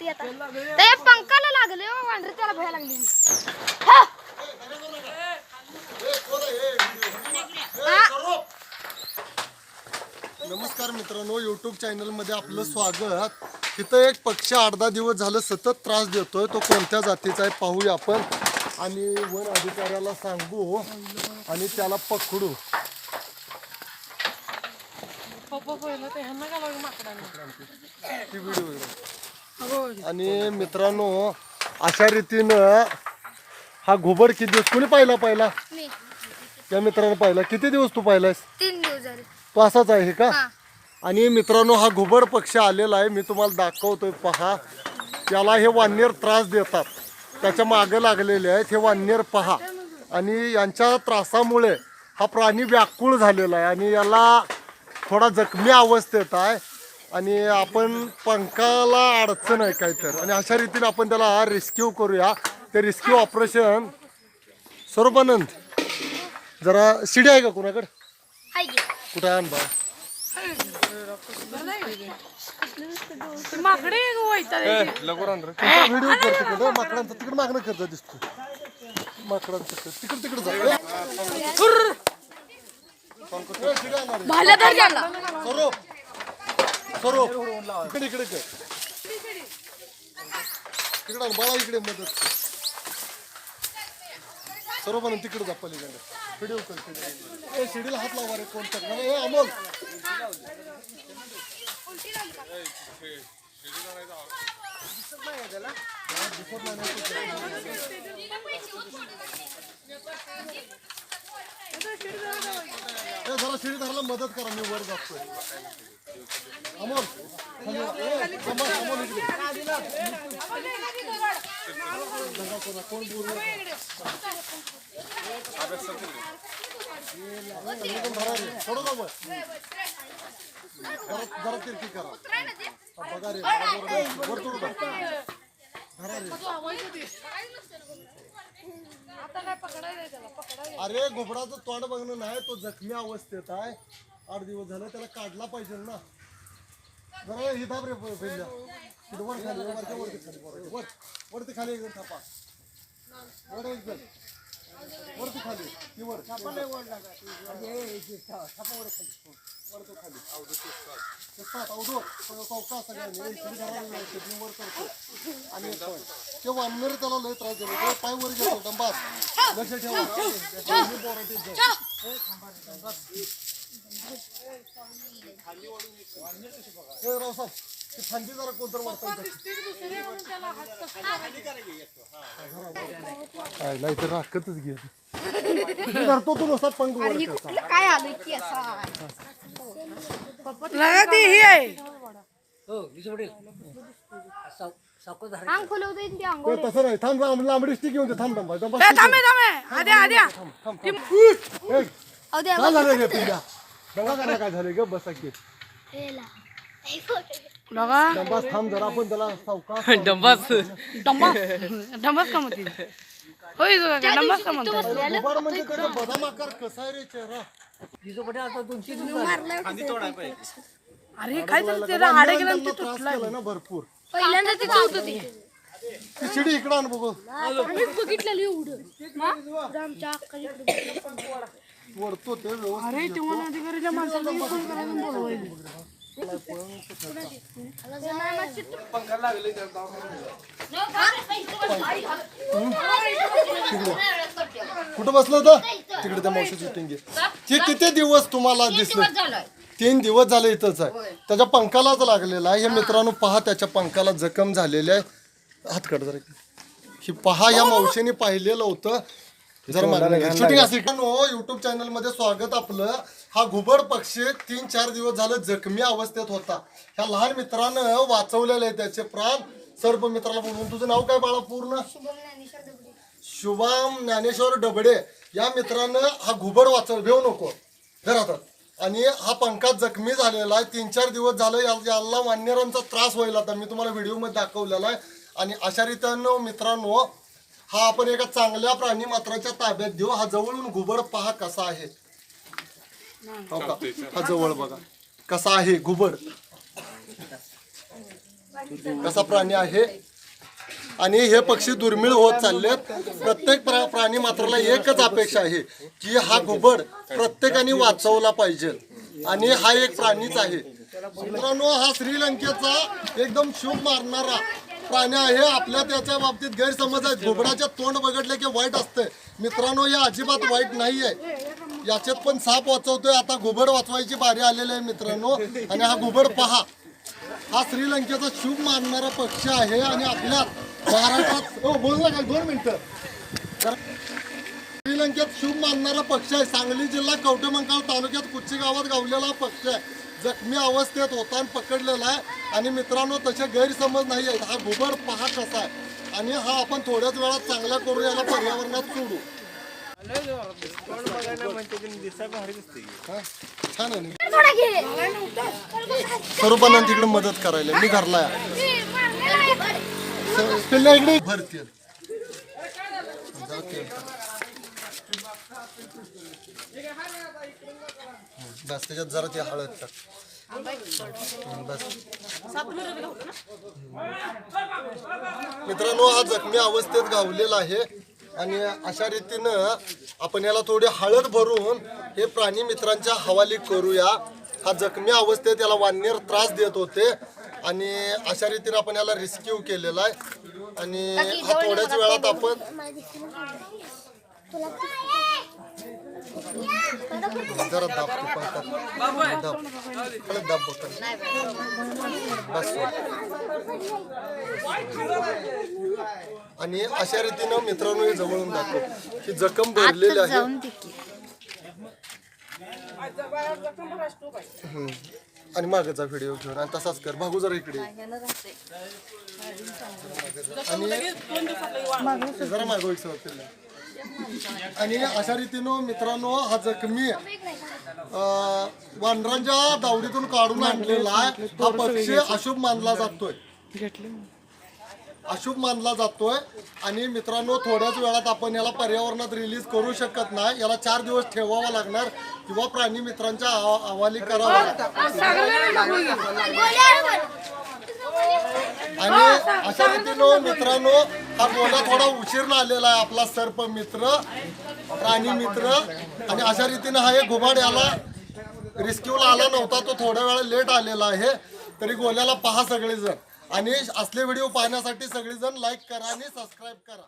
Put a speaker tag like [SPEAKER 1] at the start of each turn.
[SPEAKER 1] जाते आता. त्या पंखाला लागले हो वांढरे त्याला भय लागली.
[SPEAKER 2] नमस्कार मित्रांनो युट्यूब चॅनलमध्ये आपलं स्वागत. इथं एक पक्षी आठ दहा दिवस झालं सतत त्रास देतोय. तो कोणत्या जातीचा आहे पाहूया आपण. आणि वन अधिकाऱ्याला सांगू आणि त्याला पकडू. ती व्हिडिओ. आणि मित्रांनो अशा रीतीनं हा घुबड किती दिवस कोणी पाहिला पाहिला?
[SPEAKER 1] मी.
[SPEAKER 2] या मित्रानं पाहिला. किती दिवस तू पाहिलायस?
[SPEAKER 1] तीन दिवस झाले.
[SPEAKER 2] तो असाच आहे का?
[SPEAKER 1] हा.
[SPEAKER 2] आणि मित्रांनो हा घुबड पक्षी आलेला आहे. मी तुम्हाला दाखवतोय पहा. त्याला हे वाननेर त्रास देतात. त्याच्यामागे लागलेले आहेत हे वाननेर पहा. आणि यांच्या त्रासामुळे हा प्राणी व्याकुळ झालेला आहे. आणि याला थोडा जखमी अवस्थेत आहे. आणि आपण पंखाला अडचण आहे काहीतरी. आणि अशा रीतीने आपण त्याला रेस्क्यू करूया. ते रेस्क्यू ऑपरेशन स्वरूपानंद. जरा शिडी आहे का कुणाकडे?
[SPEAKER 1] हाय की.
[SPEAKER 2] कुठं आण बा
[SPEAKER 3] माकडे
[SPEAKER 2] व्हिडिओ कर तिकडं माकडांचा तिकडे मागणं करता दिसतो माकडांचं. तिकडे. तिकडे जा. ए, शिडी आणणार आहे.
[SPEAKER 1] भाल्या धर गेला
[SPEAKER 2] स्वरूप. स्वरूप इकडे इकडे कर तिकडे बाळा इकडे मदत कर. स्वरूप आणून तिकडे जा पलीकडे. व्हिडिओ कर तिकडे. ए शिडीला हात लावा रे कोण तर. ए अमोल. ए जरा शिडी धरायला मदत करा मी वर जातोय अमोल खाली वा. ए, अमोल, अमोल इकडे. कोण बोलू एकदम धरा रे. सोडू वर. जरा जरा तिरकी करा हा, बघा रे बघा वर- वर सोडू अरे घोबडाचं तोंड बघणं नाही तो जखमी अवस्थेत आहे. आठ दिवस झालं त्याला काढला पाहिजे ना. जरा ही दाब रे पहिल्या. इथं वर खाली वरच्या वरती खाली वर वर वरती खाली एकदम थापा. वर एकदम वरती खाली ती वर. वरतो खाली चेस्तात अवधूत चौका सगळ्यांनी ए, इकडे धरा रे, इकडे वर करतो आणि त्याला लय त्रास दिला पाय वर घेतो डंबात लक्ष ठेवा ती थंडी जरा कोणतर राखतच घे धरतो तू नुसता.
[SPEAKER 1] काय आलं की असा
[SPEAKER 3] लगा ती ही आहे
[SPEAKER 4] हो विजय पटेल साव सावकाश धरा
[SPEAKER 1] अंग फुलवता येईल ते अंग
[SPEAKER 2] ते तसं नाही. थांब लांब लांबडी स्टिक घेऊन दे. थांब थांब थांब
[SPEAKER 3] ए, थांबे थांबे आद्या आद्या.
[SPEAKER 2] ए,
[SPEAKER 1] अहो द्या
[SPEAKER 2] काय झालं रे पिल्ल्या दंगा करा काय झालं ग बसा की.
[SPEAKER 3] लगा
[SPEAKER 2] डंबास थांब जरा आपण त्याला सावकाश
[SPEAKER 3] डंबास. डंबास. डंबास का म्हणते होय जो का डंबास का म्हणते
[SPEAKER 2] दुबार म्हणजे त्याचा बदाम आकार कसा आहे रे चेहरा?
[SPEAKER 4] विजय
[SPEAKER 3] अरे काय झालं त्याला गेलं आणि ते
[SPEAKER 2] केला ना भरपूर.
[SPEAKER 1] पहिल्यांदा ते होतं. ते
[SPEAKER 2] ती शिडी इकडं आण बघू.
[SPEAKER 1] आम्ही बघितलेलं एवढं आमच्या अक्काच्या
[SPEAKER 2] वरतो ते व्यवस्थित
[SPEAKER 3] अरे अधिकारीच्या माणसाला फोन करायला बोलवायचं
[SPEAKER 2] कुठं बसलं होतं? तिकडे त्या मावशी शूटिंग हे? किती दिवस तुम्हाला दिसलं? तीन दिवस झाले इथंच आहे. त्याच्या पंखालाच लागलेला आहे. हे मित्रांनो पहा त्याच्या पंखाला जखम झालेली आहे. हात काढ जरा ही पहा या मावशीने पाहिलेलं होतं. जर शूटिंग असेल युट्यूब चॅनलमध्ये स्वागत आपलं. हा घुबड पक्षी तीन चार दिवस झालं जखमी अवस्थेत होता. ह्या लहान मित्रानं वाचवलेलं आहे त्याचे प्राण. सर्प मित्राला बोलून तुझं नाव काय बाळा पूर्ण? शुभम ज्ञानेश्वर डबडे या मित्रानं हा घुबड वाचव घेऊ नको. घरात आणि हा पंखात जखमी झालेला आहे. तीन चार दिवस झालं याला मान्यरांचा त्रास व्हायला आता मी तुम्हाला व्हिडिओमध्ये दाखवलेला आहे. आणि अशा रीतीनं मित्रांनो हा आपण एका चांगल्या प्राणी मात्राच्या ताब्यात देऊ हा जवळून घुबड पहा कसा आहे. हो का? हा जवळ बघा. कसा आहे घुबड कसा प्राणी आहे? आणि हे पक्षी दुर्मिळ होत चाललेत. प्रत्येक प्रा प्राणी मात्राला एकच अपेक्षा आहे की हा घुबड प्रत्येकाने वाचवला पाहिजे. आणि हा एक प्राणीच आहे. मित्रांनो हा श्रीलंकेचा एकदम शुभ मारणारा प्राणी आहे. आपल्या त्याच्या बाबतीत गैरसमज आहेत. घुबडाचे तोंड बघडले की वाईट असते मित्रांनो हे अजिबात वाईट नाही आहे याच्यात पण साप वाचवतोय. आता घुबड वाचवायची बारी आलेली आहे मित्रांनो. आणि हा घुबड पहा. हा श्रीलंकेचा शुभ मानणारा पक्ष आहे आणि आपल्या महाराष्ट्रात हो बोल ना काय? दोन मिनिटं. श्रीलंकेत शुभ मानणारा पक्ष आहे. सांगली जिल्हा कवटेमंकाळ तालुक्यात कुच्ची गावात गावलेला पक्ष आहे. जखमी अवस्थेत होता आणि पकडलेला आहे. आणि मित्रांनो तसे गैरसमज नाही आहेत. हा घुबड पहा कसा आहे. आणि हा आपण थोड्याच वेळात चांगला करू याला पर्यावरणात सोडू. हा? छान आहे तिकडे मदत करायला. मी घरला आहे. इकडे भरतील बस त्याच्यात जरा ती हळद टाक बस मित्रांनो हा जखमी अवस्थेत गावलेला आहे आणि अशा रीतीनं आपण याला थोडी हळद भरून हे प्राणी मित्रांच्या हवाली करूया. हा जखमी अवस्थेत याला वानर त्रास देत होते. आणि अशा रीतीने आपण याला रिस्क्यू केलेला आहे. आणि हा थोड्याच वेळात आपण जरा दाब तू. दाब. दाब बघ. बस. आणि अशा रीतीनं मित्रांनो हे जवळून दाखव. ही जखम भरलेली आहे. हम्म. आणि मागचा व्हिडिओ घेऊन आणि तसाच कर. भागू जरा इकडे. आणि जरा मागव एक सवय आणि अशा रीतीनं मित्रांनो हा जखमी वानरांच्या दावडीतून काढून आणलेला आहे हा पक्षी अशुभ मानला जातोय.
[SPEAKER 3] घेतले
[SPEAKER 2] अशुभ मानला जातोय. आणि मित्रांनो थोड्याच वेळात आपण याला पर्यावरणात रिलीज करू शकत नाही. याला चार दिवस ठेवावा लागणार. किंवा प्राणी मित्रांच्या हवा- हवाली करावा आणि अशा रीतीनं मित्रांनो हा गोला थोडा उशीर आलेला आहे आपला सर्प मित्र प्राणी मित्र. आणि अशा रीतीनं हा एक घुबाड याला रिस्क्यूला आला नव्हता. तो थोड्या वेळा लेट आलेला आहे. तरी गोल्याला पहा सगळेजण. आणि असले व्हिडिओ पाहण्यासाठी सगळेजण लाईक करा आणि सबस्क्राईब करा.